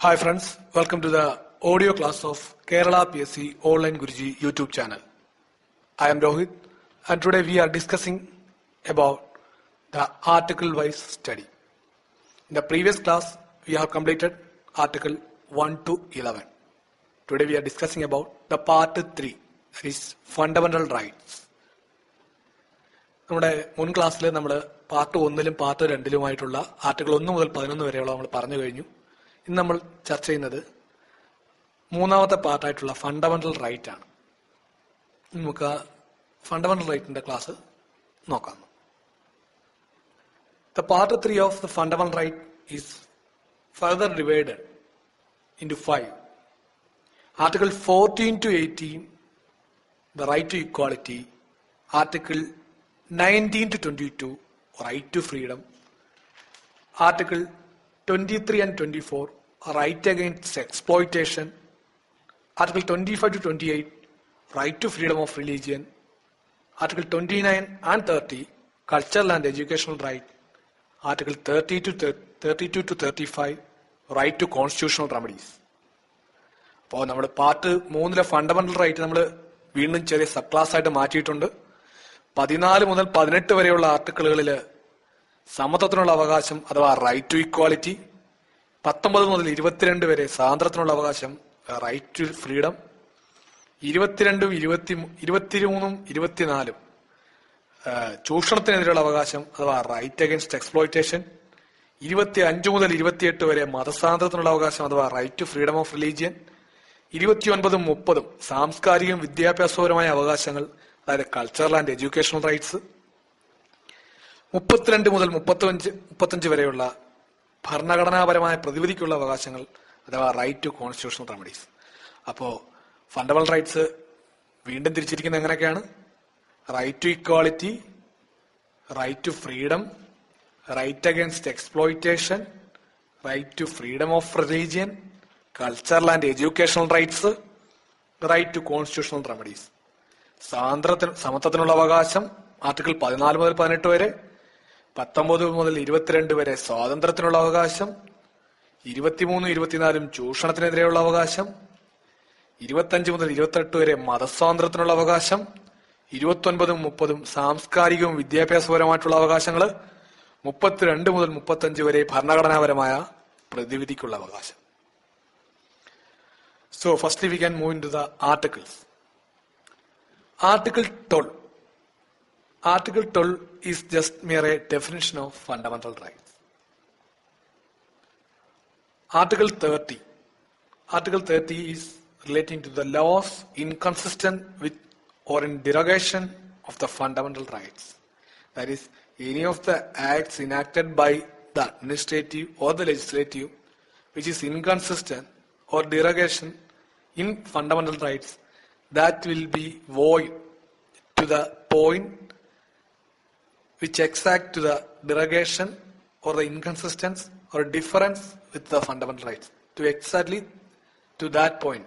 Hi friends welcome to the audio class of Kerala P S C online Guruji YouTube channel I'm Rohit and today we are discussing about the article wise study in the previous class we have completed article one to eleven today we are discussing about the part three these fundamental rights നമ്മുടെ മുൻ ക്ലാസ്സിൽ നമ്മൾ part ഒന്നിലും part രണ്ടിലുമായിട്ടുള്ള article ഒന്ന് മുതൽ പതിനൊന്ന് വരെയുള്ള നമ്മൾ പറഞ്ഞു കഴിഞ്ഞു. ഇന്ന് നമ്മൾ ചർച്ച ചെയ്യുന്നത് മൂന്നാമത്തെ പാർട്ടായിട്ടുള്ള ഫണ്ടമെന്റൽ റൈറ്റ് ആണ്. നമുക്ക് ഫണ്ടമെന്റൽ റൈറ്റിന്റെ ക്ലാസ് നോക്കാം. The part three of the fundamental right is further divided into five article fourteen to eighteen the right to equality, Article 19 to 22, right to freedom, Article 23 and 24, right against exploitation, Article 25 to 28, right to freedom of religion, Article 29 and 30, cultural and educational right, Article 30 to thir- 32 to 35, right to constitutional remedies. അപ്പോൾ നമ്മുടെ part മൂന്നിലെ fundamental right നമ്മൾ വീണ്ടും ചെറിയ sub class ആയിട്ട് മാറ്റിയിട്ടുണ്ട് പതിനാല് മുതൽ പതിനെട്ട് വരെയുള്ള ആർട്ടിക്കിളുകളിൽ സമത്വത്തിനുള്ള അവകാശം അഥവാ റൈറ്റ് ടു ഇക്വാളിറ്റി പത്തൊമ്പത് മുതൽ ഇരുപത്തിരണ്ട് വരെ സ്വാതന്ത്ര്യത്തിനുള്ള അവകാശം റൈറ്റ് ടു ഫ്രീഡം ഇരുപത്തിരണ്ടും ഇരുപത്തി ഇരുപത്തിമൂന്നും ഇരുപത്തിനാലും ചൂഷണത്തിനെതിരെയുള്ള അവകാശം അഥവാ റൈറ്റ് അഗൈൻസ്റ്റ് എക്സ്പ്ലോയിറ്റേഷൻ ഇരുപത്തി അഞ്ച് മുതൽ ഇരുപത്തിയെട്ട് വരെ മതസ്വാതന്ത്ര്യത്തിനുള്ള അവകാശം അഥവാ right to freedom of religion ഇരുപത്തിയൊൻപതും മുപ്പതും സാംസ്കാരികവും വിദ്യാഭ്യാസപരമായ അവകാശങ്ങൾ അതായത് കൾച്ചറൽ ആൻഡ് എഡ്യൂക്കേഷണൽ റൈറ്റ്സ് മുപ്പത്തിരണ്ട് മുതൽ മുപ്പത്തഞ്ച് മുപ്പത്തഞ്ച് വരെയുള്ള ഭരണഘടനാപരമായ പ്രതിവിധിക്കുള്ള അവകാശങ്ങൾ അഥവാ റൈറ്റ് ടു കോൺസ്റ്റിറ്റ്യൂഷണൽ റെമഡീസ് അപ്പോ ഫണ്ടമെന്റൽ റൈറ്റ്സ് വീണ്ടും തിരിച്ചിരിക്കുന്നത് എങ്ങനെയൊക്കെയാണ്? Right to equality right to freedom right against exploitation right to freedom of religion cultural and educational rights right to constitutional remedies സ്വാതന്ത്ര്യത്തിന് സമത്വത്തിനുള്ള അവകാശം ആർട്ടിക്കിൾ പതിനാല് മുതൽ പതിനെട്ട് വരെ പത്തൊമ്പത് മുതൽ ഇരുപത്തിരണ്ട് വരെ സ്വാതന്ത്ര്യത്തിനുള്ള അവകാശം ഇരുപത്തിമൂന്ന് ഇരുപത്തിനാലും ചൂഷണത്തിനെതിരെയുള്ള അവകാശം ഇരുപത്തഞ്ച് മുതൽ ഇരുപത്തെട്ട് വരെ മതസ്വാതന്ത്ര്യത്തിനുള്ള അവകാശം ഇരുപത്തൊൻപതും മുപ്പതും സാംസ്കാരികവും വിദ്യാഭ്യാസപരമായിട്ടുള്ള അവകാശങ്ങൾ മുപ്പത്തിരണ്ട് മുതൽ മുപ്പത്തഞ്ച് വരെ ഭരണഘടനാപരമായ പ്രതിവിധിക്കുള്ള അവകാശം so first we can move into the articles article 12. Article 12 is just mere definition of fundamental rights. Article 30. Article 30 is relating to the laws inconsistent with or in derogation of the fundamental rights. That is, any of the acts enacted by the administrative or the legislative which is inconsistent or derogation in fundamental rights that will be void to the point which exact to the derogation or the inconsistence or difference with the fundamental rights. To exactly to that point.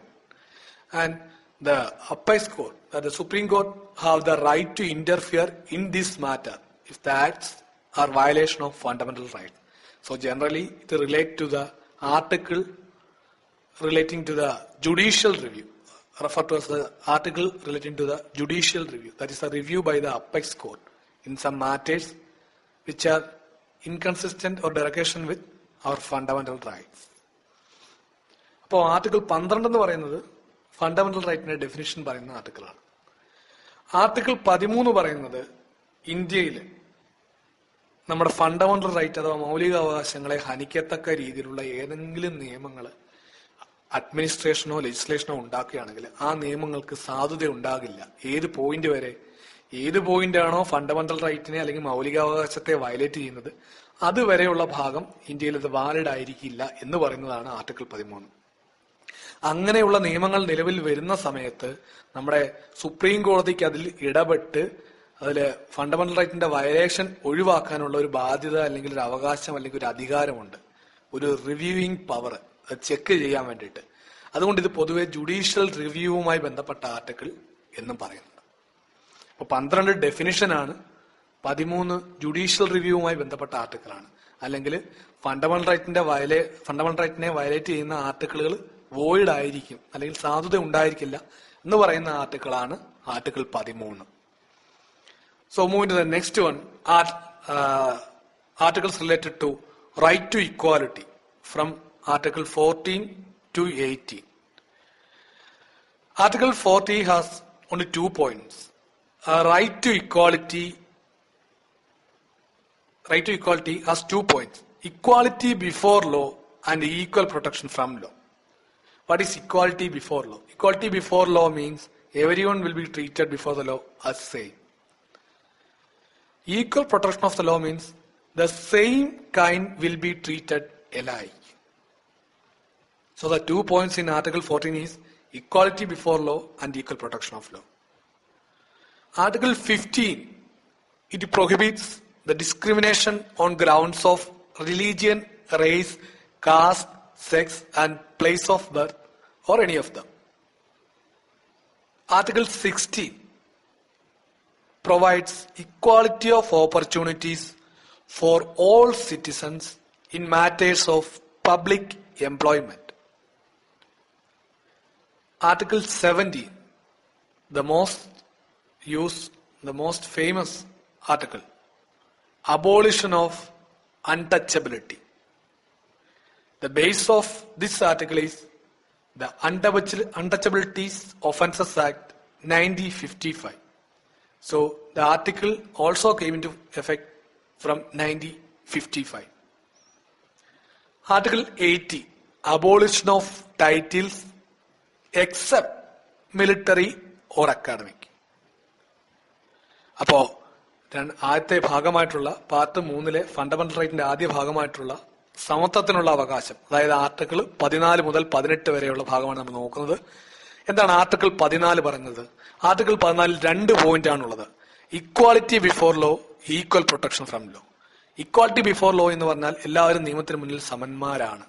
And the apex court that the supreme court have the right to interfere in this matter if the acts are violation of fundamental rights. So generally it relate to the article relating to the judicial review. Referred to as the article relating to the judicial review. That is a review by the apex court in some matters which are inconsistent or derogation with our fundamental rights. അപ്പോൾ article പന്ത്രണ്ട് എന്ന് പറയുന്നത് fundamental റൈറ്റിന്റെ definition പറയുന്ന ആർട്ടിക്കിളാണ് article പതിമൂന്ന് പറയുന്നത് ഇന്ത്യയിൽ നമ്മുടെ ഫണ്ടമെന്റൽ റൈറ്റ് അഥവാ മൗലിക അവകാശങ്ങളെ ഹനിക്കത്തക്ക രീതിയിലുള്ള ഏതെങ്കിലും നിയമങ്ങൾ അഡ്മിനിസ്ട്രേഷനോ ലെജിസ്ലേഷനോ ഉണ്ടാക്കുകയാണെങ്കിൽ ആ നിയമങ്ങൾക്ക് സാധുത ഉണ്ടാകില്ല. ഏത് പോയിന്റ് വരെ ഏത് പോയിന്റ് ആണോ ഫണ്ടമെന്റൽ റൈറ്റിനെ അല്ലെങ്കിൽ മൗലികാവകാശത്തെ വയലേറ്റ് ചെയ്യുന്നത് അതുവരെയുള്ള ഭാഗം ഇന്ത്യയിൽ അത് വാലിഡ് ആയിരിക്കില്ല എന്ന് പറയുന്നതാണ് ആർട്ടിക്കിൾ പതിമൂന്ന്. അങ്ങനെയുള്ള നിയമങ്ങൾ നിലവിൽ വരുന്ന സമയത്ത് നമ്മുടെ സുപ്രീം കോടതിക്ക് അതിൽ ഇടപെട്ട് അതിൽ ഫണ്ടമെന്റൽ റൈറ്റിന്റെ വയലേഷൻ ഒഴിവാക്കാനുള്ള ഒരു ബാധ്യത അല്ലെങ്കിൽ ഒരു അവകാശം അല്ലെങ്കിൽ ഒരു അധികാരമുണ്ട്. ഒരു റിവ്യൂയിങ് പവർ ചെക്ക് ചെയ്യാൻ വേണ്ടിയിട്ട്. അതുകൊണ്ട് ഇത് പൊതുവെ ജുഡീഷ്യൽ റിവ്യൂവുമായി ബന്ധപ്പെട്ട ആർട്ടിക്കിൾ എന്നും പറയുന്നുണ്ട് അപ്പൊ പന്ത്രണ്ട് ഡെഫിനിഷനാണ് പതിമൂന്ന് ജുഡീഷ്യൽ റിവ്യൂവുമായി ബന്ധപ്പെട്ട ആർട്ടിക്കിളാണ് അല്ലെങ്കിൽ ഫണ്ടമെന്റൽ റൈറ്റിന്റെ വയലേ ഫണ്ടമെന്റൽ റൈറ്റിനെ വയലേറ്റ് ചെയ്യുന്ന ആർട്ടിക്കിളുകൾ വോയിഡ് ആയിരിക്കും അല്ലെങ്കിൽ സാധുത ഉണ്ടായിരിക്കില്ല എന്ന് പറയുന്ന ആർട്ടിക്കിളാണ് ആർട്ടിക്കിൾ പതിമൂന്ന് so moving to the next one articles related to right to right to equality from to 14 article 18. Article 40 has only two points. Uh, right to equality, right to equality has two points. Equality before law and equal protection from law. What is equality before law? Equality before law means everyone will be treated before the law as same. Equal protection of the law means the same kind will be treated alike. So the two points in Article 14 is equality before law and equal protection of law. Article 15, it prohibits the discrimination on grounds of religion, race, caste, sex and place of birth or any of them. Article 16 provides equality of opportunities for all citizens in matters of public employment. Article 17, the most used, the most famous article, abolition of untouchability. The base of this article is the Untouchabilities Offences Act 1955. So the article also came into effect from 1955. Article 80, abolition of titles except military or academic. അപ്പോ ആദ്യത്തെ ഭാഗമായിട്ടുള്ള part മൂന്നിലെ fundamental റൈറ്റിന്റെ ആദ്യ ഭാഗമായിട്ടുള്ള സമത്വത്തിനുള്ള അവകാശം അതായത് article പതിനാല് മുതൽ പതിനെട്ട് വരെയുള്ള ഭാഗമാണ് നമ്മൾ നോക്കുന്നത്. എന്താണ് ആർട്ടിക്കിൾ പതിനാല് പറയുന്നത്? ആർട്ടിക്കിൾ പതിനാലിൽ രണ്ട് പോയിന്റ് ആണുള്ളത്. Equality before law equal protection from law equality before law എന്ന് പറഞ്ഞാൽ എല്ലാവരും നിയമത്തിന് മുന്നിൽ സമന്മാരാണ്.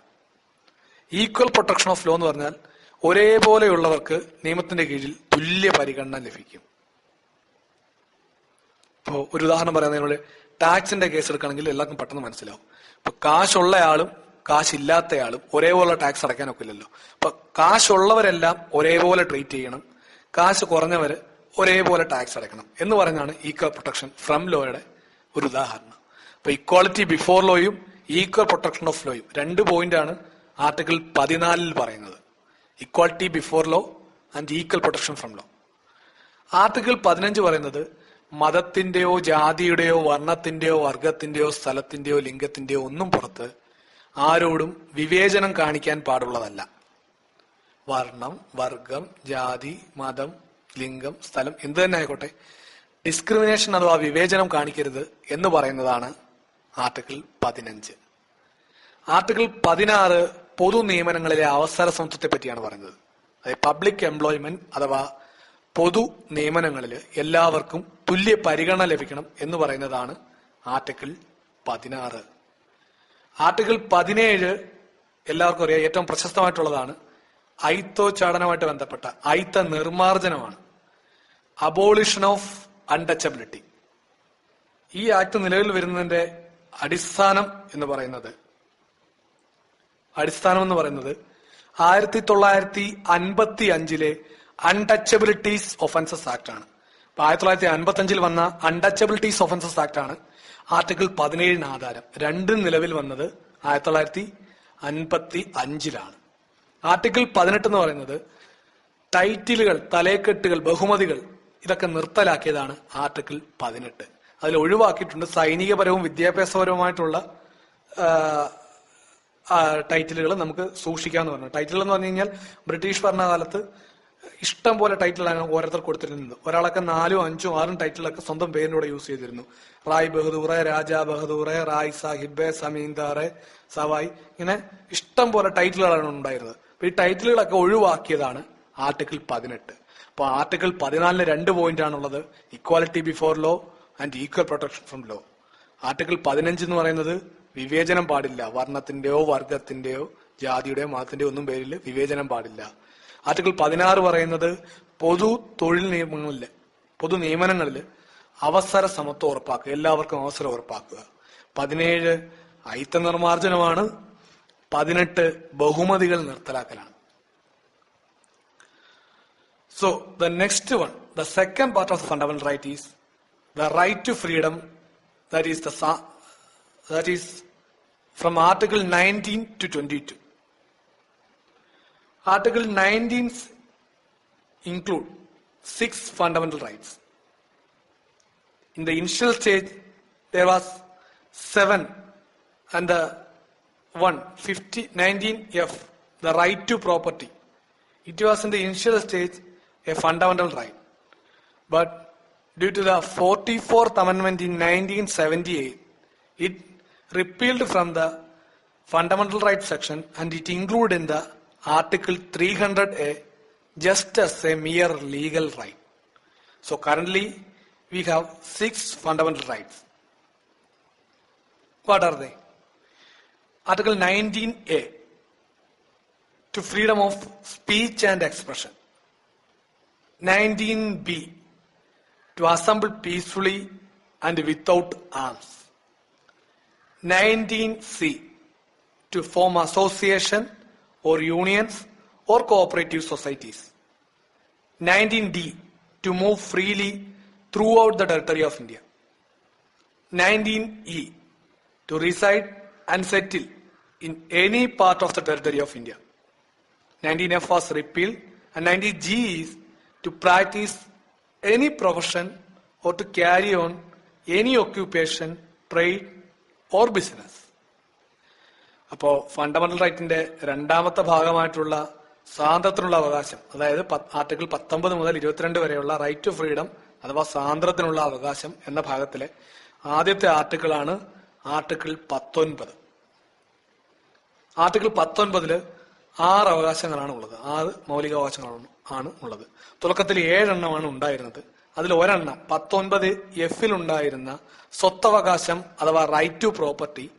ഈക്വൽ പ്രൊട്ടക്ഷൻ ഓഫ് ലോ എന്ന് പറഞ്ഞാൽ ഒരേപോലെയുള്ളവർക്ക് നിയമത്തിന്റെ കീഴിൽ തുല്യ പരിഗണന ലഭിക്കും. ഇപ്പോ ഒരു ഉദാഹരണം പറയുന്നതിനോട് ടാക്സിന്റെ കേസ് എടുക്കുകയാണെങ്കിൽ എല്ലാവർക്കും പെട്ടെന്ന് മനസ്സിലാവും. ഇപ്പൊ കാശുള്ളയാളും കാശില്ലാത്തയാളും ഒരേപോലെ ടാക്സ് അടയ്ക്കാനൊക്കില്ലല്ലോ. അപ്പൊ കാശുള്ളവരെല്ലാം ഒരേപോലെ ട്രീറ്റ് ചെയ്യണം. കാശ് കുറഞ്ഞവര് ഒരേപോലെ ടാക്സ് അടയ്ക്കണം എന്ന് പറഞ്ഞാണ് ഈക്വൽ പ്രൊട്ടക്ഷൻ ഫ്രം ലോയുടെ ഒരു ഉദാഹരണം. അപ്പൊ ഇക്വാളിറ്റി ബിഫോർ ലോയും ഈക്വൽ പ്രൊട്ടക്ഷൻ ഓഫ് ലോയും രണ്ട് പോയിന്റ് ആണ് ആർട്ടിക്കിൾ പതിനാലിൽ പറയുന്നത്. Equality before law and equal protection from law article പതിനഞ്ച് പറയുന്നത് മതത്തിന്റെയോ ജാതിയുടെയോ വർണത്തിന്റെയോ വർഗത്തിന്റെയോ സ്ഥലത്തിന്റെയോ ലിംഗത്തിന്റെയോ ഒന്നും പുറത്ത് ആരോടും വിവേചനം കാണിക്കാൻ പാടുള്ളതല്ല. വർണം വർഗം ജാതി മതം ലിംഗം സ്ഥലം എന്ത് തന്നെ ആയിക്കോട്ടെ. ഡിസ്ക്രിമിനേഷൻ അഥവാ വിവേചനം കാണിക്കരുത് എന്ന് പറയുന്നതാണ് ആർട്ടിക്കിൾ പതിനഞ്ച്. ആർട്ടിക്കിൾ പതിനാറ് പൊതു നിയമനങ്ങളിലെ അവസര സമത്വത്തെ പറ്റിയാണ് പറയുന്നത്. അതായത് പബ്ലിക് എംപ്ലോയ്മെന്റ് അഥവാ പൊതു നിയമനങ്ങളിൽ എല്ലാവർക്കും തുല്യ പരിഗണന ലഭിക്കണം എന്ന് പറയുന്നതാണ് ആർട്ടിക്കിൾ പതിനാറ്. ആർട്ടിക്കിൾ പതിനേഴ് എല്ലാവർക്കും അറിയാം ഏറ്റവും പ്രശസ്തമായിട്ടുള്ളതാണ്. ഐത്തോച്ചാടനമായിട്ട് ബന്ധപ്പെട്ട ഐത്ത നിർമാർജനമാണ് അബോളിഷൻ ഓഫ് അൺടച്ചബിലിറ്റി. ഈ ആക്ട് നിലവിൽ വരുന്നതിന്റെ അടിസ്ഥാനം എന്ന് പറയുന്നത് അടിസ്ഥാനം എന്ന് പറയുന്നത് ആയിരത്തി തൊള്ളായിരത്തി അൻപത്തി അഞ്ചിലെ അൺടച്ചബിലിറ്റീസ് ഒഫൻസസ് ആക്ട് ആണ്. ആയിരത്തി തൊള്ളായിരത്തി അൻപത്തി അഞ്ചിൽ വന്ന അൺടച്ചബിലിറ്റീസ് ഒഫൻസസ് ആക്ട് ആണ് ആർട്ടിക്കിൾ പതിനേഴിന് ആധാരം. രണ്ടും നിലവിൽ വന്നത് ആയിരത്തി തൊള്ളായിരത്തി അൻപത്തി അഞ്ചിലാണ് ആർട്ടിക്കിൾ പതിനെട്ട് എന്ന് പറയുന്നത് ടൈറ്റിലുകൾ തലേക്കെട്ടുകൾ ബഹുമതികൾ ഇതൊക്കെ നിർത്തലാക്കിയതാണ് ആർട്ടിക്കിൾ പതിനെട്ട്. അതിൽ ഒഴിവാക്കിയിട്ടുണ്ട് സൈനികപരവും വിദ്യാഭ്യാസപരവുമായിട്ടുള്ള ടൈറ്റിലുകൾ നമുക്ക് സൂക്ഷിക്കാന്ന് പറഞ്ഞു. ടൈറ്റിൽ എന്ന് പറഞ്ഞു കഴിഞ്ഞാൽ ബ്രിട്ടീഷ് ഭരണകാലത്ത് ഇഷ്ടം പോലെ ടൈറ്റിലാണ് ഓരോരുത്തർ കൊടുത്തിരുന്നത്. ഒരാളൊക്കെ നാലും അഞ്ചും ആറും ടൈറ്റിലൊക്കെ സ്വന്തം പേരിലൂടെ യൂസ് ചെയ്തിരുന്നു. റായ് ബഹദൂറെ രാജാ ബഹദൂറെ റായ് സാഹിബ് സമീന്ദാറെ സവായ് ഇങ്ങനെ ഇഷ്ടം പോലെ ടൈറ്റിലുകളാണ് ഉണ്ടായിരുന്നത്. അപ്പൊ ഈ ടൈറ്റിലുകളൊക്കെ ഒഴിവാക്കിയതാണ് ആർട്ടിക്കിൾ പതിനെട്ട്. അപ്പൊ ആർട്ടിക്കിൾ പതിനാലിന് രണ്ട് പോയിന്റ് ആണുള്ളത്. Equality before law and equal protection from law article പതിനഞ്ച് എന്ന് പറയുന്നത് വിവേചനം പാടില്ല. വർണത്തിന്റെയോ വർഗത്തിന്റെയോ ജാതിയുടെയോ മതത്തിന്റെയോ ഒന്നും പേരിൽ വിവേചനം പാടില്ല. ആർട്ടിക്കിൾ പതിനാറ് പറയുന്നത് പൊതു തൊഴിൽ നിയമങ്ങളിൽ പൊതു നിയമനങ്ങളിൽ അവസര സമത്വം ഉറപ്പാക്കുക എല്ലാവർക്കും അവസരം ഉറപ്പാക്കുക പതിനേഴ് അയിത്ത നിർമാർജനമാണ് പതിനെട്ട് ബഹുമതികൾ നിർത്തലാക്കലാണ് so the next one the second part of fundamental right is the right to freedom. That is the sa- that is from Article 19 to 22. Article 19 include six fundamental rights. In the initial stage, there was seven, and the one 50, 19F, the right to property. It was in the initial stage a fundamental right. But due to the 44th Amendment in 1978, it repealed from the fundamental rights section and it included in the Article 300A just as a mere legal right. So currently we have six fundamental rights. What are they? Article 19A to freedom of speech and expression. 19b to assemble peacefully and without arms. 19c to form association or unions or cooperative societies. 19d to move freely throughout the territory of India. 19e to reside and settle in any part of the territory of India. 19F was repealed and 19G is to practice any profession or to carry on any occupation, trade or business. അപ്പോ fundamental റൈറ്റിന്റെ രണ്ടാമത്തെ ഭാഗമായിട്ടുള്ള സ്വാതന്ത്ര്യത്തിനുള്ള അവകാശം അതായത് article പത്തൊമ്പത് മുതൽ ഇരുപത്തിരണ്ട് വരെയുള്ള റൈറ്റ് ടു ഫ്രീഡം അഥവാ സ്വാതന്ത്ര്യത്തിനുള്ള അവകാശം എന്ന ഭാഗത്തിലെ ആദ്യത്തെ ആർട്ടിക്കിളാണ് ആർട്ടിക്കിൾ പത്തൊൻപത്. ആർട്ടിക്കിൾ പത്തൊൻപതിൽ ആറ് അവകാശങ്ങളാണ് ഉള്ളത്. ആറ് മൗലികാവകാശങ്ങളാണ് ആണ് ഉള്ളത്. തുടക്കത്തിൽ ഏഴെണ്ണമാണ് ഉണ്ടായിരുന്നത്. അതിൽ ഒരെണ്ണം പത്തൊൻപത് എഫിൽ ഉണ്ടായിരുന്ന സ്വത്തവകാശം അഥവാ റൈറ്റ് ടു പ്രോപ്പർട്ടി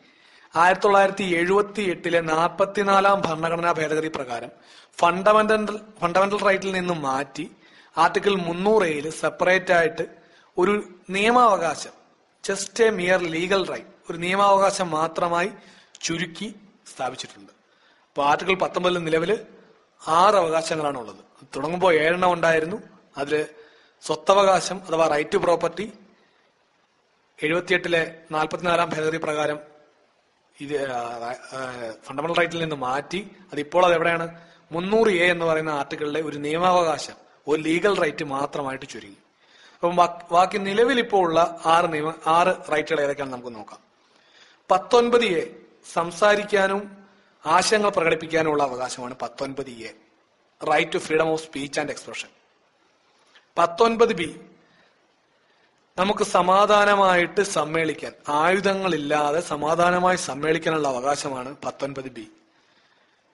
ആയിരത്തി തൊള്ളായിരത്തി എഴുപത്തി എട്ടിലെ നാൽപ്പത്തിനാലാം ഭരണഘടനാ ഭേദഗതി പ്രകാരം ഫണ്ടമെന്റൽ ഫണ്ടമെന്റൽ റൈറ്റിൽ നിന്നും മാറ്റി ആർട്ടിക്കിൾ മുന്നൂറ് എയിൽ സെപ്പറേറ്റ് ആയിട്ട് ഒരു നിയമാവകാശം just a mere legal right ഒരു നിയമാവകാശം മാത്രമായി ചുരുക്കി സ്ഥാപിച്ചിട്ടുണ്ട്. അപ്പൊ ആർട്ടിക്കിൾ പത്തൊമ്പതിൽ നിലവിൽ ആറ് അവകാശങ്ങളാണ് ഉള്ളത് തുടങ്ങുമ്പോൾ ഏഴെണ്ണം ഉണ്ടായിരുന്നു. അതിൽ സ്വത്തവകാശം അഥവാ റൈറ്റ് ടു പ്രോപ്പർട്ടി എഴുപത്തിയെട്ടിലെ നാൽപ്പത്തിനാലാം ഭേദഗതി പ്രകാരം ഇത് ഫണ്ടമെന്റൽ റൈറ്റിൽ നിന്ന് മാറ്റി അതിപ്പോൾ അത് എവിടെയാണ് മുന്നൂറ് എ എന്ന് പറയുന്ന ആർട്ടിക്കിളിലെ ഒരു നിയമാവകാശം ഒരു ലീഗൽ റൈറ്റ് മാത്രമായിട്ട് ചുരുങ്ങി. അപ്പം ബാക്കി നിലവിൽ ഇപ്പോൾ ഉള്ള ആറ് നിയമ ആറ് റൈറ്റുകൾ ഏതൊക്കെയാണ് നമുക്ക് നോക്കാം. പത്തൊൻപത് എ സംസാരിക്കാനും ആശയങ്ങൾ പ്രകടിപ്പിക്കാനുമുള്ള അവകാശമാണ് പത്തൊൻപത് A right to freedom of speech and expression പത്തൊൻപത് ബി നമുക്ക് സമാധാനമായിട്ട് സമ്മേളിക്കാൻ. ആയുധങ്ങളില്ലാതെ സമാധാനമായി സമ്മേളിക്കാനുള്ള അവകാശമാണ് പത്തൊൻപത് ബി.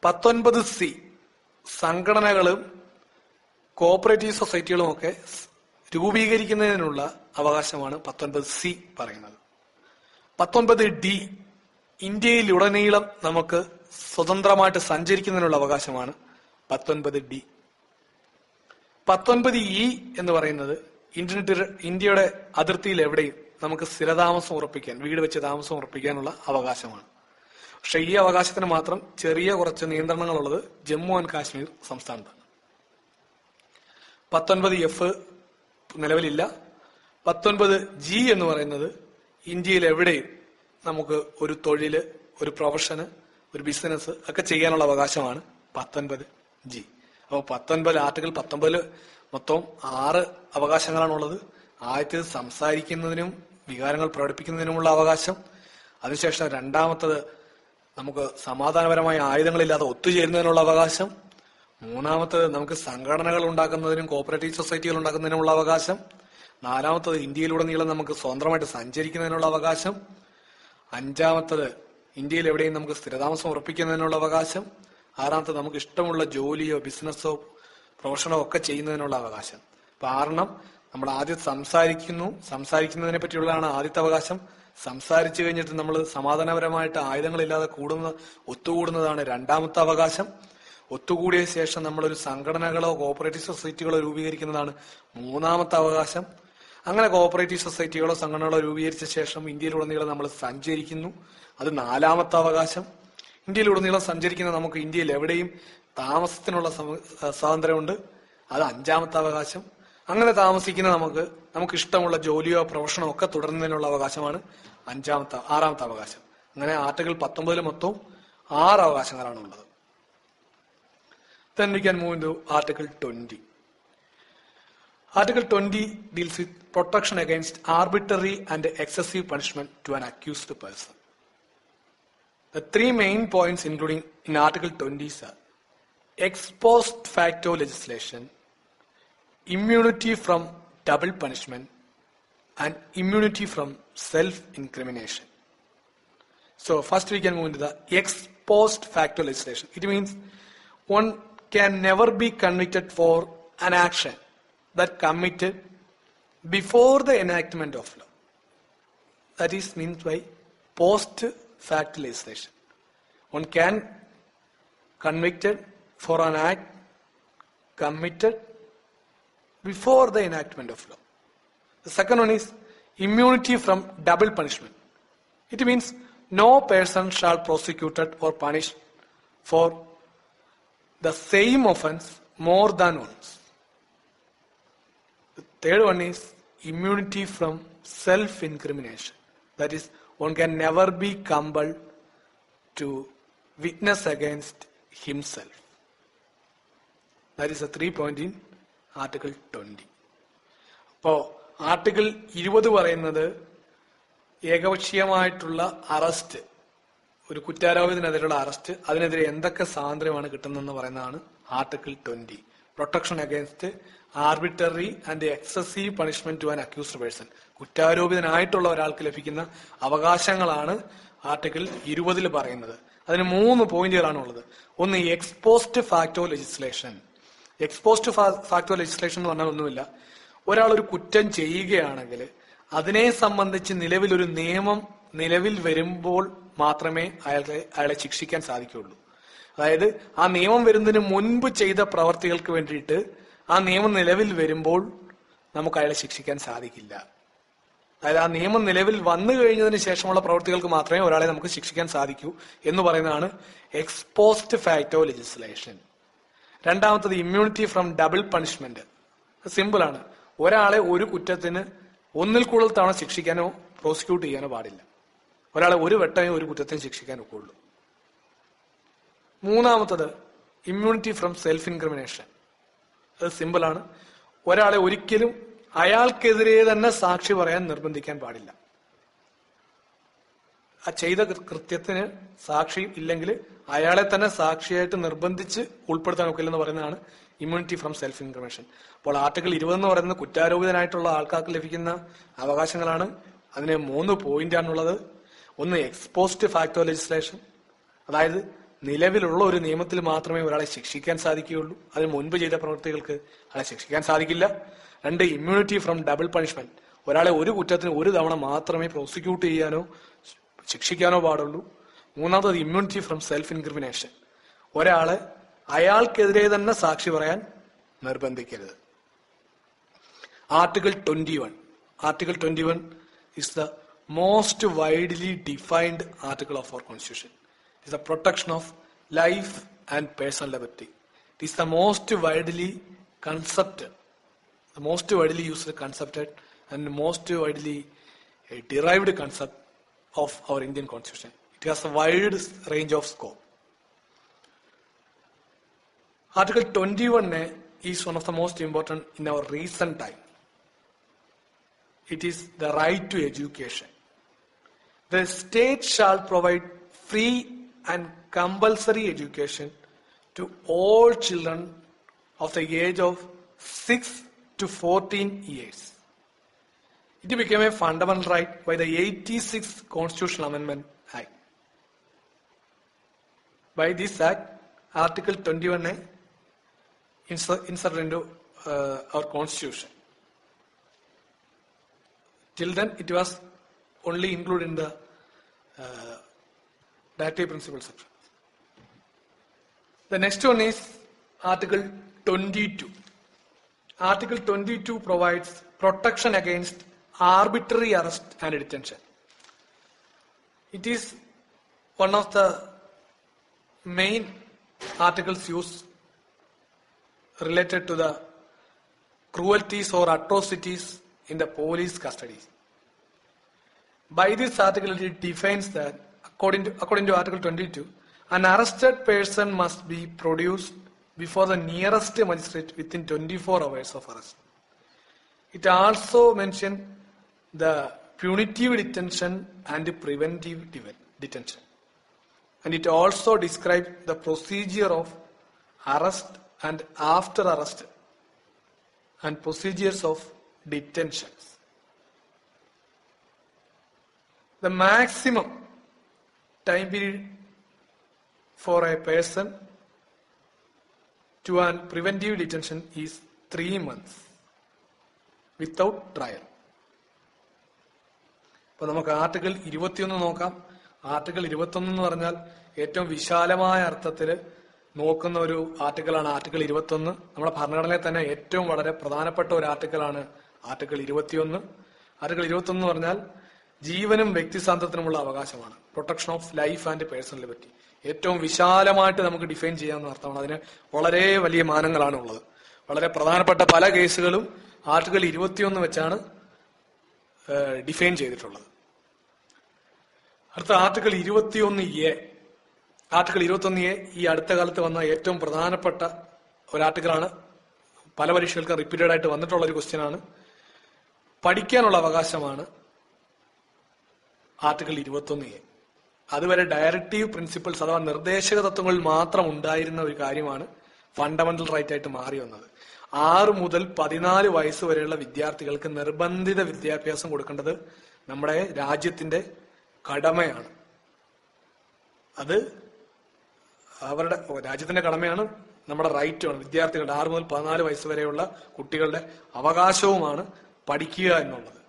പത്തൊൻപത് സി. സംഘടനകളും കോപ്പറേറ്റീവ് സൊസൈറ്റികളും ഒക്കെ രൂപീകരിക്കുന്നതിനുള്ള അവകാശമാണ് പത്തൊൻപത് സി പറയുന്നത്. പത്തൊൻപത് ഡി ഇന്ത്യയിലുടനീളം നമുക്ക് സ്വതന്ത്രമായിട്ട് സഞ്ചരിക്കുന്നതിനുള്ള അവകാശമാണ് പത്തൊൻപത് ഡി. പത്തൊൻപത് ഇ എന്ന് പറയുന്നത് ഇന്ത്യൻ ഇന്ത്യയുടെ അതിർത്തിയിൽ എവിടെയും നമുക്ക് സ്ഥിരതാമസം ഉറപ്പിക്കാൻ വീട് വെച്ച് താമസം ഉറപ്പിക്കാനുള്ള അവകാശമാണ്. പക്ഷെ ഈ അവകാശത്തിന് മാത്രം ചെറിയ കുറച്ച് നിയന്ത്രണങ്ങളുള്ളത് ജമ്മു ആൻഡ് കാശ്മീർ സംസ്ഥാനത്താണ്. പത്തൊൻപത് എഫ് നിലവിലില്ല. പത്തൊൻപത് ജി എന്ന് പറയുന്നത് ഇന്ത്യയിൽ എവിടെയും നമുക്ക് ഒരു തൊഴിൽ ഒരു പ്രൊഫഷന് ഒരു ബിസിനസ് ഒക്കെ ചെയ്യാനുള്ള അവകാശമാണ് പത്തൊൻപത് ജി അപ്പോൾ പത്തൊൻപത് ആർട്ടിക്കിൾ പത്തൊമ്പതിൽ മൊത്തം ആറ് അവകാശങ്ങളാണുള്ളത്. ആദ്യത്തേത് സംസാരിക്കുന്നതിനും വികാരങ്ങൾ പ്രകടിപ്പിക്കുന്നതിനുമുള്ള അവകാശം. അതിനുശേഷം രണ്ടാമത്തത് നമുക്ക് സമാധാനപരമായ ആയുധങ്ങളില്ലാതെ ഒത്തുചേരുന്നതിനുള്ള അവകാശം. മൂന്നാമത്തത് നമുക്ക് സംഘടനകൾ ഉണ്ടാക്കുന്നതിനും കോപ്പറേറ്റീവ് സൊസൈറ്റികൾ ഉണ്ടാക്കുന്നതിനുമുള്ള അവകാശം. നാലാമത്തത് ഇന്ത്യയിലുടനീളം നമുക്ക് സ്വതന്ത്രമായിട്ട് സഞ്ചരിക്കുന്നതിനുള്ള അവകാശം. അഞ്ചാമത്തത് ഇന്ത്യയിൽ എവിടെയും നമുക്ക് സ്ഥിരതാമസം ഉറപ്പിക്കുന്നതിനുള്ള അവകാശം. ആറാമത്തത് നമുക്ക് ഇഷ്ടമുള്ള ജോലിയോ ബിസിനസ്സോ പ്രൊഫഷനോ ഒക്കെ ചെയ്യുന്നതിനുള്ള അവകാശം. കാരണം നമ്മൾ ആദ്യം സംസാരിക്കുന്നു. സംസാരിക്കുന്നതിനെ പറ്റിയുള്ളതാണ് ആദ്യത്തെ അവകാശം. സംസാരിച്ചു കഴിഞ്ഞിട്ട് നമ്മൾ സമാധാനപരമായിട്ട് ആയുധങ്ങളില്ലാതെ കൂടുന്ന ഒത്തുകൂടുന്നതാണ് രണ്ടാമത്തെ അവകാശം. ഒത്തുകൂടിയ ശേഷം നമ്മളൊരു സംഘടനകളോ കോപ്പറേറ്റീവ് സൊസൈറ്റികളോ രൂപീകരിക്കുന്നതാണ് മൂന്നാമത്തെ അവകാശം. അങ്ങനെ കോപ്പറേറ്റീവ് സൊസൈറ്റികളോ സംഘടനകളോ രൂപീകരിച്ച ശേഷം ഇന്ത്യയിലുടനീളം നമ്മൾ സഞ്ചരിക്കുന്നു. അത് നാലാമത്തെ അവകാശം. ഇന്ത്യയിലുടനീളം സഞ്ചരിക്കുന്ന നമുക്ക് ഇന്ത്യയിൽ എവിടെയും താമസത്തിനുള്ള സ്വാതന്ത്ര്യമുണ്ട്. അത് അഞ്ചാമത്തെ അവകാശം അങ്ങനെ താമസിക്കുന്ന നമുക്ക് നമുക്ക് ഇഷ്ടമുള്ള ജോലിയോ പ്രൊഫഷനോ ഒക്കെ തുടരുന്നതിനുള്ള അവകാശമാണ് അഞ്ചാമത്തെ ആറാമത്തെ അവകാശം അങ്ങനെ ആർട്ടിക്കിൾ പത്തൊമ്പതിൽ മൊത്തവും ആറ് അവകാശങ്ങളാണ് ഉള്ളത് article twenty article twenty deals with protection against arbitrary and excessive punishment to an accused person the three main points including in article twenty sir ex post facto legislation, immunity from double punishment, and immunity from self-incrimination. So first we can move into the ex post facto legislation. It means one can never be convicted for an action that committed before the enactment of law. That is means by post fact legislation. One can convicted for an act committed before the enactment of law. The second one is immunity from double punishment. It means no person shall be prosecuted or punished for the same offense more than once. The third one is immunity from self-incrimination. That is, one can never be compelled to witness against himself. That is the three point in Article 20. അപ്പോ article ഇരുപത് പറയുന്നത് ഏകപക്ഷീയമായിട്ടുള്ള arrest ഒരു കുറ്റാരോപിതനെതിരെയുള്ള arrest അതിനെതിരെ എന്തൊക്കെ സ്വാതന്ത്ര്യമാണ് കിട്ടുന്നതെന്ന് പറയുന്നതാണ് article twenty protection against arbitrary and excessive punishment to an accused person കുറ്റാരോപിതനായിട്ടുള്ള ഒരാൾക്ക് ലഭിക്കുന്ന അവകാശങ്ങളാണ് ആർട്ടിക്കിൾ ഇരുപതിൽ പറയുന്നത്. അതിന് മൂന്ന് പോയിന്റുകളാണ് ഉള്ളത്. ഒന്ന് ex post facto legislation ex post facto legislation എന്ന് പറഞ്ഞാൽ ഒന്നുമില്ല ഒരാൾ ഒരു കുറ്റം ചെയ്യുകയാണെങ്കിൽ അതിനെ സംബന്ധിച്ച് നിലവിൽ ഒരു നിയമം നിലവിൽ വരുമ്പോൾ മാത്രമേ അയാളെ അയാളെ ശിക്ഷിക്കാൻ സാധിക്കുകയുള്ളൂ. അതായത് ആ നിയമം വരുന്നതിന് മുൻപ് ചെയ്ത പ്രവർത്തികൾക്ക് വേണ്ടിയിട്ട് ആ നിയമം നിലവിൽ വരുമ്പോൾ നമുക്ക് അയാളെ ശിക്ഷിക്കാൻ സാധിക്കില്ല. അതായത് ആ നിയമം നിലവിൽ വന്നു കഴിഞ്ഞതിന് ശേഷമുള്ള പ്രവൃത്തികൾക്ക് മാത്രമേ ഒരാളെ നമുക്ക് ശിക്ഷിക്കാൻ സാധിക്കൂ എന്ന് പറയുന്നതാണ് എക്സ്പോസ്റ്റ് ഫാക്ടോ ലെജിസ്ലേഷൻ രണ്ടാമത്തത് immunity from double punishment simple ആണ്. ഒരാളെ ഒരു കുറ്റത്തിന് ഒന്നിൽ കൂടുതൽ തവണ ശിക്ഷിക്കാനോ പ്രോസിക്യൂട്ട് ചെയ്യാനോ പാടില്ല. ഒരാളെ ഒരു വെട്ടമേ ഒരു കുറ്റത്തിന് ശിക്ഷിക്കാൻ ഒക്കുള്ളൂ മൂന്നാമത്തത് ഇമ്മ്യൂണിറ്റി ഫ്രം സെൽഫ് ഇൻക്രിമിനേഷൻ അത് സിമ്പിൾ ആണ്. ഒരാളെ ഒരിക്കലും അയാൾക്കെതിരെ തന്നെ സാക്ഷി പറയാൻ നിർബന്ധിക്കാൻ പാടില്ല. ആ ചെയ്ത കൃത്യത്തിന് സാക്ഷി ഇല്ലെങ്കിൽ അയാളെ തന്നെ സാക്ഷിയായിട്ട് നിർബന്ധിച്ച് ഉൾപ്പെടുത്താൻ ഒക്കില്ലെന്ന് പറയുന്നതാണ് ഇമ്മ്യൂണിറ്റി ഫ്രം സെൽഫ് ഇൻഫർമേഷൻ അപ്പോൾ ആർട്ടിക്കിൾ ഇരുപത് എന്ന് പറയുന്നത് കുറ്റാരോപിതനായിട്ടുള്ള ആൾക്കാർക്ക് ലഭിക്കുന്ന അവകാശങ്ങളാണ്. അതിന് മൂന്ന് പോയിന്റ് ആണുള്ളത്. ഒന്ന് എക്സ്പോസ്റ്റ് ഫാക്ടോ ലെജിസ്ലേഷൻ അതായത് നിലവിലുള്ള ഒരു നിയമത്തിൽ മാത്രമേ ഒരാളെ ശിക്ഷിക്കാൻ സാധിക്കുകയുള്ളൂ. അതിന് മുൻപ് ചെയ്ത പ്രവൃത്തികൾക്ക് അയാളെ ശിക്ഷിക്കാൻ സാധിക്കില്ല. രണ്ട് ഇമ്മ്യൂണിറ്റി ഫ്രം ഡബിൾ പണിഷ്മെന്റ് ഒരാളെ ഒരു കുറ്റത്തിന് ഒരു തവണ മാത്രമേ പ്രോസിക്യൂട്ട് ചെയ്യാനോ ശിക്ഷിക്കാനോ പാടുള്ളൂ. മൂന്നാമത്തത് ഇമ്മ്യൂണിറ്റി ഫ്രം സെൽഫ് ഇൻക്രിമിനേഷൻ ഒരാളെ അയാൾക്കെതിരെ തന്നെ സാക്ഷി പറയാൻ നിർബന്ധിക്കരുത്. Article twenty one article twenty one is the most widely defined article of our constitution is the protection of life and personal liberty it is the most widely concepted the most widely used and and most widely concept of our Indian constitution. It has a wide range of scope. Article 21 is one of the most important in our recent time. It is the right to education. The state shall provide free and compulsory education to all children of the age of 6 to 14 years. It became a fundamental right by the 86th Constitutional Amendment Act. By this act, Article 21A insert, inserted into uh, our Constitution. Till then, it was only included in the uh, directive principle section. The next one is Article 22. Article 22 provides protection against arbitrary arrest and detention. It is one of the main articles used related to the cruelties or atrocities in the police custody. By this article, it defines that according to, according to Article 22, an arrested person must be produced before the nearest magistrate within 24 hours of arrest. It also mentioned the punitive detention and preventive detention. And it also describes the procedure of arrest and after arrest and procedures of detentions. The maximum time period for a person to an preventive detention is three months without trial. അപ്പൊ നമുക്ക് article ഇരുപത്തിയൊന്ന് നോക്കാം. Article ഇരുപത്തൊന്ന് എന്ന് പറഞ്ഞാൽ ഏറ്റവും വിശാലമായ അർത്ഥത്തിൽ നോക്കുന്ന ഒരു ആർട്ടിക്കിളാണ് ആർട്ടിക്കിൾ ഇരുപത്തൊന്ന് നമ്മുടെ ഭരണഘടനയിൽ തന്നെ ഏറ്റവും വളരെ പ്രധാനപ്പെട്ട ഒരു ആർട്ടിക്കിളാണ് ആർട്ടിക്കിൾ ഇരുപത്തിയൊന്ന്. ആർട്ടിക്കിൾ ഇരുപത്തൊന്ന് പറഞ്ഞാൽ ജീവനും വ്യക്തിസ്വാതന്ത്ര്യത്തിനുമുള്ള അവകാശമാണ്. Protection of life and personal liberty ഏറ്റവും വിശാലമായിട്ട് നമുക്ക് ഡിഫൈൻ ചെയ്യാവുന്ന അർത്ഥമാണ്. അതിന് വളരെ വലിയ മാനങ്ങളാണ് ഉള്ളത്. വളരെ പ്രധാനപ്പെട്ട പല കേസുകളും ആർട്ടിക്കിൾ ഇരുപത്തിയൊന്ന് വെച്ചാണ് ഡിഫൈൻ ചെയ്തിട്ടുള്ളത്. അടുത്ത ആർട്ടിക്കിൾ ഇരുപത്തിയൊന്ന് എ ആർട്ടിക്കിൾ ഇരുപത്തൊന്ന് എ ഈ അടുത്ത കാലത്ത് വന്ന ഏറ്റവും പ്രധാനപ്പെട്ട ഒരു ആർട്ടിക്കിളാണ്. പല പരീക്ഷകൾക്കും റിപ്പീറ്റഡ് ആയിട്ട് വന്നിട്ടുള്ള ഒരു ക്വസ്റ്റ്യൻ ആണ്. പഠിക്കാനുള്ള അവകാശമാണ് ആർട്ടിക്കിൾ ഇരുപത്തൊന്ന് എ. അതുവരെ ഡയറക്റ്റീവ് പ്രിൻസിപ്പിൾസ് അഥവാ നിർദ്ദേശക തത്വങ്ങൾ മാത്രം ഉണ്ടായിരുന്ന ഒരു കാര്യമാണ് ഫണ്ടമെന്റൽ റൈറ്റ് ആയിട്ട് മാറി വന്നത്. ആറ് മുതൽ പതിനാല് വയസ്സ് വരെയുള്ള വിദ്യാർത്ഥികൾക്ക് നിർബന്ധിത വിദ്യാഭ്യാസം കൊടുക്കേണ്ടത് നമ്മുടെ രാജ്യത്തിന്റെ കടമയാണ്. അത് അവരുടെ രാജ്യത്തിന്റെ കടമയാണ് നമ്മുടെ റൈറ്റുമാണ് വിദ്യാർത്ഥികളുടെ ആറ് മുതൽ പതിനാല് വയസ്സ് വരെയുള്ള കുട്ടികളുടെ അവകാശവുമാണ് പഠിക്കുക എന്നുള്ളത്.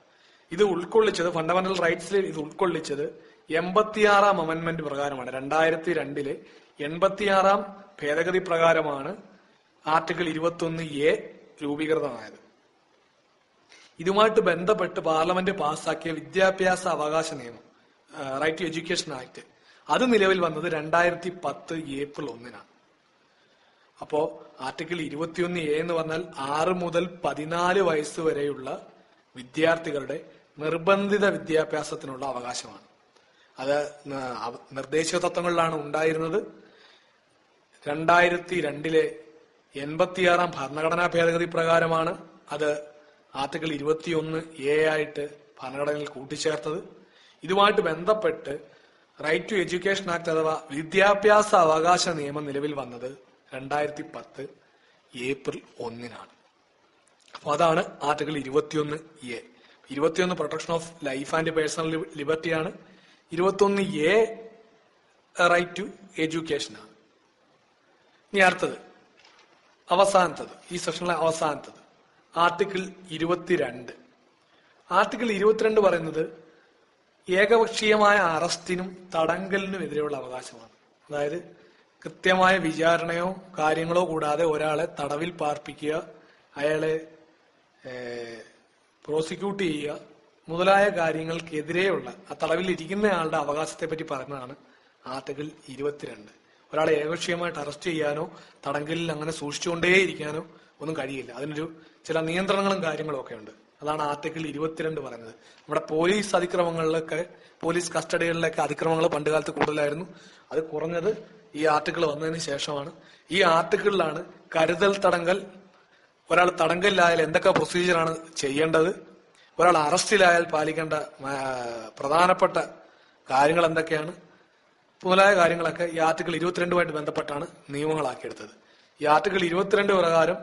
ഇത് ഉൾക്കൊള്ളിച്ചത് ഫണ്ടമെന്റൽ റൈറ്റ്സിൽ ഇത് ഉൾക്കൊള്ളിച്ചത് എൺപത്തിയാറാം അമെന്റ്മെന്റ് പ്രകാരമാണ്. രണ്ടായിരത്തി രണ്ടിലെ എൺപത്തിയാറാം ഭേദഗതി പ്രകാരമാണ് ആർട്ടിക്കിൾ ഇരുപത്തൊന്ന് എ രൂപീകൃതമായത്. ഇതുമായിട്ട് ബന്ധപ്പെട്ട് പാർലമെന്റ് പാസാക്കിയ വിദ്യാഭ്യാസ അവകാശ നിയമം. റൈറ്റ് ടു എഡ്യൂക്കേഷൻ ആക്ട് അത് നിലവിൽ വന്നത് രണ്ടായിരത്തി പത്ത് ഏപ്രിൽ ഒന്നിനാണ്. അപ്പോ ആർട്ടിക്കിൾ ഇരുപത്തിയൊന്ന് എ എന്ന് പറഞ്ഞാൽ ആറ് മുതൽ പതിനാല് വയസ്സ് വരെയുള്ള വിദ്യാർത്ഥികളുടെ നിർബന്ധിത വിദ്യാഭ്യാസത്തിനുള്ള അവകാശമാണ്. അത് നിർദ്ദേശ നിർദ്ദേശക തത്വങ്ങളിലാണ് ഉണ്ടായിരുന്നത്. രണ്ടായിരത്തി രണ്ടിലെ എൺപത്തിയാറാം ഭരണഘടനാ ഭേദഗതി പ്രകാരമാണ് അത് ആർട്ടിക്കിൾ ഇരുപത്തിയൊന്ന് എ ആയിട്ട് ഭരണഘടനയിൽ കൂട്ടിച്ചേർത്തത്. ഇതുമായിട്ട് ബന്ധപ്പെട്ട് റൈറ്റ് ടു എഡ്യൂക്കേഷൻ ആക്ട് അഥവാ വിദ്യാഭ്യാസ അവകാശ നിയമം നിലവിൽ വന്നത് രണ്ടായിരത്തി പത്ത് ഏപ്രിൽ ഒന്നിനാണ്. അപ്പൊ അതാണ് ആർട്ടിക്കിൾ ഇരുപത്തിയൊന്ന് എ. ഇരുപത്തിയൊന്ന് protection of life and personal ലിബർട്ടിയാണ്. ഇരുപത്തിയൊന്ന് എ റൈറ്റ് ടു എഡ്യൂക്കേഷൻ ആണ്. ഇനി അടുത്തത്. അവസാനത്തത്. ഈ സെഷനിലെ അവസാനത്തത്. ആർട്ടിക്കിൾ ഇരുപത്തിരണ്ട്. ആർട്ടിക്കിൾ ഇരുപത്തിരണ്ട് പറയുന്നത് ഏകപക്ഷീയമായ അറസ്റ്റിനും തടങ്കലിനും എതിരെയുള്ള അവകാശമാണ്. അതായത് കൃത്യമായ വിചാരണയോ കാര്യങ്ങളോ കൂടാതെ ഒരാളെ തടവിൽ പാർപ്പിക്കുക അയാളെ പ്രോസിക്യൂട്ട് ചെയ്യുക മുതലായ കാര്യങ്ങൾക്കെതിരെയുള്ള ആ തടവിൽ ഇരിക്കുന്നയാളുടെ അവകാശത്തെ പറ്റി പറഞ്ഞതാണ് ആർട്ടിക്കിൾ ഇരുപത്തിരണ്ട്. ഒരാളെ ഏകപക്ഷീയമായിട്ട് അറസ്റ്റ് ചെയ്യാനോ തടങ്കലിൽ അങ്ങനെ സൂക്ഷിച്ചുകൊണ്ടേയിരിക്കാനോ ഒന്നും കഴിയില്ല. അതിനൊരു ചില നിയന്ത്രണങ്ങളും കാര്യങ്ങളും ഒക്കെ ഉണ്ട് അതാണ് ആർട്ടിക്കിൾ ഇരുപത്തിരണ്ട് പറയുന്നത്. നമ്മുടെ പോലീസ് അതിക്രമങ്ങളിലൊക്കെ പോലീസ് കസ്റ്റഡികളിലൊക്കെ അതിക്രമങ്ങൾ പണ്ട് കാലത്ത് കൂടുതലായിരുന്നു. അത് കുറഞ്ഞത് ഈ ആർട്ടിക്കിൾ വന്നതിന് ശേഷമാണ്. ഈ ആർട്ടിക്കിളിലാണ് കരുതൽ തടങ്കൽ ഒരാൾ തടങ്കലിലായാൽ എന്തൊക്കെ പ്രൊസീജിയറാണ് ചെയ്യേണ്ടത് ഒരാൾ അറസ്റ്റിലായാൽ പാലിക്കേണ്ട പ്രധാനപ്പെട്ട കാര്യങ്ങൾ എന്തൊക്കെയാണ് മുതലായ കാര്യങ്ങളൊക്കെ ഈ ആർട്ടിക്കിൾ ഇരുപത്തിരണ്ടുമായിട്ട് ബന്ധപ്പെട്ടാണ് നിയമങ്ങളാക്കിയെടുത്തത്. ഈ ആർട്ടിക്കിൾ ഇരുപത്തിരണ്ട് പ്രകാരം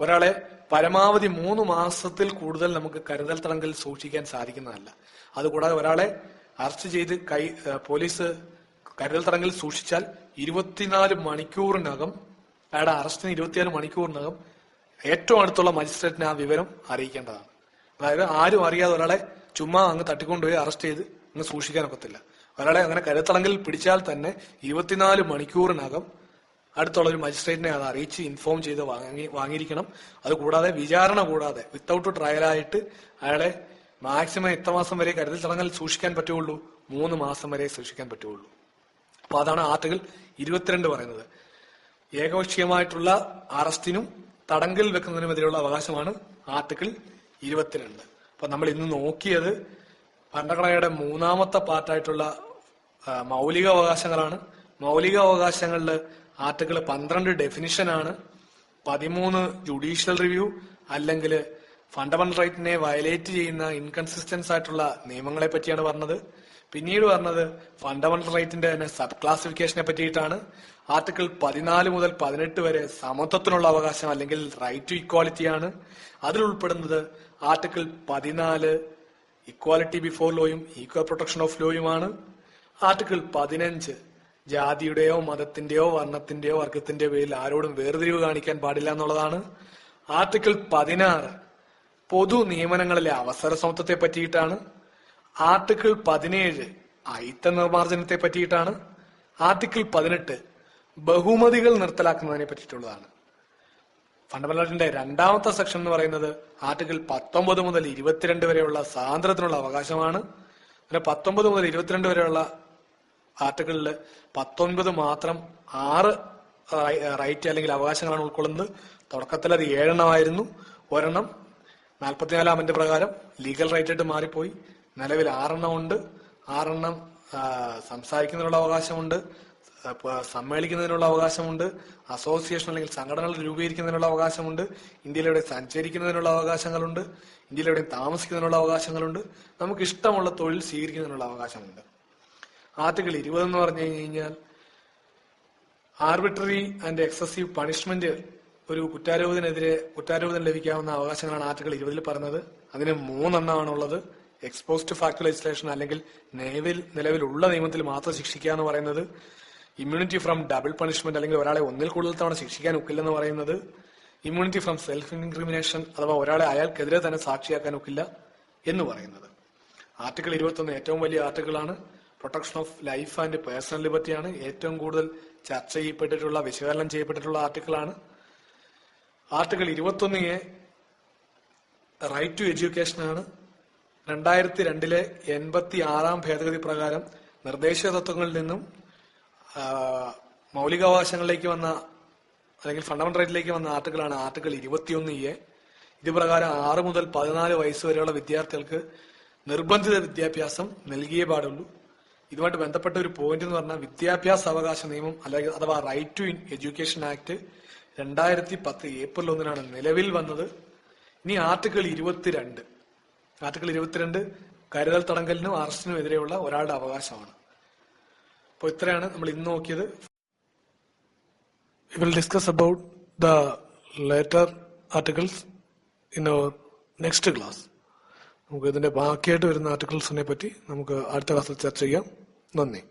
ഒരാളെ പരമാവധി മൂന്ന് മാസത്തിൽ കൂടുതൽ നമുക്ക് കരുതൽ തടങ്കൽ സൂക്ഷിക്കാൻ സാധിക്കുന്നതല്ല. അതുകൂടാതെ ഒരാളെ അറസ്റ്റ് ചെയ്ത് കൈ പോലീസ് കരുതൽ തടങ്കൽ സൂക്ഷിച്ചാൽ ഇരുപത്തിനാല് മണിക്കൂറിനകം അയാളുടെ അറസ്റ്റിന് ഇരുപത്തിനാല് മണിക്കൂറിനകം ഏറ്റവും അടുത്തുള്ള മജിസ്ട്രേറ്റിനെ ആ വിവരം അറിയിക്കേണ്ടതാണ്. അതായത് ആരും അറിയാതെ ഒരാളെ ചുമ്മാ അങ്ങ് തട്ടിക്കൊണ്ടുപോയി അറസ്റ്റ് ചെയ്ത് അങ്ങ് സൂക്ഷിക്കാൻ ഒക്കത്തില്ല ഒരാളെ അങ്ങനെ കരുത്തളങ്കിൽ പിടിച്ചാൽ തന്നെ ഇരുപത്തിനാല് മണിക്കൂറിനകം അടുത്തുള്ള ഒരു മജിസ്ട്രേറ്റിനെ അത് അറിയിച്ച് ഇൻഫോം ചെയ്ത് വാങ്ങി വാങ്ങിയിരിക്കണം. അത് കൂടാതെ വിചാരണ കൂടാതെ വിത്തൗട്ട് ട്രയലായിട്ട് അയാളെ മാക്സിമം എത്ര മാസം വരെ കരുതൽ തടങ്കൽ സൂക്ഷിക്കാൻ പറ്റുള്ളൂ മൂന്ന് മാസം വരെ സൂക്ഷിക്കാൻ പറ്റുള്ളൂ അപ്പൊ അതാണ് ആർട്ടിക്കിൾ ഇരുപത്തിരണ്ട് പറയുന്നത്. ഏകപക്ഷീയമായിട്ടുള്ള അറസ്റ്റിനും തടങ്കൽ വെക്കുന്നതിനുമെതിരെയുള്ള അവകാശമാണ് ആർട്ടിക്കിൾ ഇരുപത്തിരണ്ട്. അപ്പൊ നമ്മൾ ഇന്ന് നോക്കിയത് ഭരണഘടനയുടെ മൂന്നാമത്തെ പാർട്ടായിട്ടുള്ള മൗലികാവകാശങ്ങളാണ്. മൗലികാവകാശങ്ങളിൽ ആർട്ടിക്കിൾ പന്ത്രണ്ട് ഡെഫിനിഷനാണ് പതിമൂന്ന് ജുഡീഷ്യൽ റിവ്യൂ അല്ലെങ്കിൽ ഫണ്ടമെന്റൽ റൈറ്റിനെ വയലേറ്റ് ചെയ്യുന്ന ഇൻകൺസിസ്റ്റൻസ് ആയിട്ടുള്ള നിയമങ്ങളെ പറ്റിയാണ് പറഞ്ഞത്. പിന്നീട് പറഞ്ഞത് ഫണ്ടമെന്റൽ റൈറ്റിന്റെ തന്നെ സബ് ക്ലാസിഫിക്കേഷനെ പറ്റിയിട്ടാണ്. ആർട്ടിക്കിൾ പതിനാല് മുതൽ പതിനെട്ട് വരെ സമത്വത്തിനുള്ള അവകാശം അല്ലെങ്കിൽ റൈറ്റ് ടു ഇക്വാലിറ്റി ആണ്. അതിൽ ഉൾപ്പെടുന്നത് ആർട്ടിക്കിൾ പതിനാല് ഇക്വാലിറ്റി ബിഫോർ ലോയും ഈക്വൽ പ്രൊട്ടക്ഷൻ ഓഫ് ലോയുമാണ് ആർട്ടിക്കിൾ പതിനഞ്ച് ജാതിയുടെയോ മതത്തിന്റെയോ വർണത്തിന്റെയോ വർഗത്തിന്റെയോ പേരിൽ ആരോടും വേർതിരിവ് കാണിക്കാൻ പാടില്ല എന്നുള്ളതാണ്. ആർട്ടിക്കിൾ പതിനാറ് പൊതു നിയമനങ്ങളിലെ അവസര സമത്വത്തെ പറ്റിയിട്ടാണ്. ആർട്ടിക്കിൾ പതിനേഴ് അയിത്ത നിർമാർജനത്തെ പറ്റിയിട്ടാണ്. ആർട്ടിക്കിൾ പതിനെട്ട് ബഹുമതികൾ നിർത്തലാക്കുന്നതിനെ പറ്റിയിട്ടുള്ളതാണ്. ഫണ്ടമെന്റലിന്റെ രണ്ടാമത്തെ സെക്ഷൻ എന്ന് പറയുന്നത് ആർട്ടിക്കിൾ പത്തൊമ്പത് മുതൽ ഇരുപത്തിരണ്ട് വരെയുള്ള സ്വാതന്ത്ര്യത്തിനുള്ള അവകാശമാണ്. പിന്നെ പത്തൊമ്പത് മുതൽ ഇരുപത്തിരണ്ട് വരെയുള്ള ആർട്ടിക്കിളിൽ പത്തൊൻപത് മാത്രം ആറ് റൈറ്റ് അല്ലെങ്കിൽ അവകാശങ്ങളാണ് ഉൾക്കൊള്ളുന്നത്. തുടക്കത്തിൽ അത് ഏഴെണ്ണമായിരുന്നു ഒരെണ്ണം നാൽപ്പത്തിനാലാം അമെന്റ് പ്രകാരം ലീഗൽ റൈറ്റ് ആയിട്ട് മാറിപ്പോയി. നിലവിൽ ആറെണ്ണം ഉണ്ട്. ആറെണ്ണം സംസാരിക്കുന്നതിനുള്ള അവകാശമുണ്ട്. സമ്മേളിക്കുന്നതിനുള്ള അവകാശമുണ്ട്. അസോസിയേഷൻ അല്ലെങ്കിൽ സംഘടനകൾ രൂപീകരിക്കുന്നതിനുള്ള അവകാശമുണ്ട്. ഇന്ത്യയിലെവിടെ സഞ്ചരിക്കുന്നതിനുള്ള അവകാശങ്ങളുണ്ട്. ഇന്ത്യയിലൂടെ താമസിക്കുന്നതിനുള്ള അവകാശങ്ങളുണ്ട്. നമുക്ക് ഇഷ്ടമുള്ള തൊഴിൽ സ്വീകരിക്കുന്നതിനുള്ള അവകാശമുണ്ട്. ആർട്ടിക്കിൾ ഇരുപത് എന്ന് പറഞ്ഞു കഴിഞ്ഞാൽ ആർബിട്രറി ആൻഡ് എക്സസീവ് പണിഷ്മെന്റ് ഒരു കുറ്റാരോപത്തിനെതിരെ കുറ്റാരോപണം ലഭിക്കാവുന്ന അവകാശങ്ങളാണ് ആർട്ടിക്കിൾ ഇരുപതിൽ പറഞ്ഞത്. അതിന് മൂന്നെണ്ണമാണുള്ളത്. എക്സ്പോസ്റ്റ് ഫാക്ട് ലെജിസ്ലേഷൻ അല്ലെങ്കിൽ നിലവിൽ നിലവിലുള്ള നിയമത്തിൽ മാത്രം ശിക്ഷിക്കുക എന്ന് പറയുന്നത്. ഇമ്മ്യൂണിറ്റി ഫ്രം ഡബിൾ പണിഷ്മെന്റ് അല്ലെങ്കിൽ ഒരാളെ ഒന്നിൽ കൂടുതൽ തവണ ശിക്ഷിക്കാൻ ഒക്കില്ലെന്ന് പറയുന്നത്. ഇമ്മ്യൂണിറ്റി ഫ്രം സെൽഫ് ഇൻക്രിമിനേഷൻ അഥവാ ഒരാളെ അയാൾക്കെതിരെ തന്നെ സാക്ഷിയാക്കാൻ ഒക്കില്ല എന്ന് പറയുന്നത്. ആർട്ടിക്കിൾ ഇരുപത്തൊന്ന് ഏറ്റവും വലിയ ആർട്ടിക്കിളാണ്. Protection of life and personal ലിബർട്ടിയാണ് ഏറ്റവും കൂടുതൽ ചർച്ച ചെയ്യപ്പെട്ടിട്ടുള്ള വിശകലനം ചെയ്യപ്പെട്ടിട്ടുള്ള ആർട്ടിക്കിളാണ്. ആർട്ടിക്കിൾ ഇരുപത്തൊന്ന് എ റൈറ്റ് ടു എഡ്യൂക്കേഷൻ ആണ്. രണ്ടായിരത്തി രണ്ടിലെ എൺപത്തി ആറാം ഭേദഗതി പ്രകാരം നിർദ്ദേശ തത്വങ്ങളിൽ നിന്നും മൗലികാവകാശങ്ങളിലേക്ക് വന്ന അല്ലെങ്കിൽ ഫണ്ടമെന്റൽ റൈറ്റിലേക്ക് വന്ന ആർട്ടിക്കിളാണ് ആർട്ടിക്കിൾ ഇരുപത്തിയൊന്ന് എ ഇത് പ്രകാരം ആറ് മുതൽ പതിനാല് വയസ്സ് വരെയുള്ള വിദ്യാർത്ഥികൾക്ക് നിർബന്ധിത വിദ്യാഭ്യാസം നൽകിയേ പാടുള്ളൂ. ഇതുമായിട്ട് ബന്ധപ്പെട്ട ഒരു പോയിന്റ് എന്ന് പറഞ്ഞാൽ വിദ്യാഭ്യാസ അവകാശ നിയമം അല്ലെങ്കിൽ അഥവാ right to in education act രണ്ടായിരത്തി പത്ത് ഏപ്രിൽ ഒന്നിനാണ് നിലവിൽ വന്നത്. ഇനി ആർട്ടിക്കിൾ ഇരുപത്തിരണ്ട്. ആർട്ടിക്കിൾ ഇരുപത്തിരണ്ട് കരുതൽ തടങ്കലിനും അറസ്റ്റിനും എതിരെയുള്ള ഒരാളുടെ അവകാശമാണ്. അപ്പോൾ ഇത്രയാണ് നമ്മൾ ഇന്ന് നോക്കിയത്. Will discuss about the later articles in our next class. നമുക്ക് ഇതിന്റെ ബാക്കിയായിട്ട് വരുന്ന ആർട്ടിക്കിൾസിനെ പറ്റി നമുക്ക് അടുത്ത ക്ലാസ്സിൽ ചർച്ച ചെയ്യാം. നന്ദി.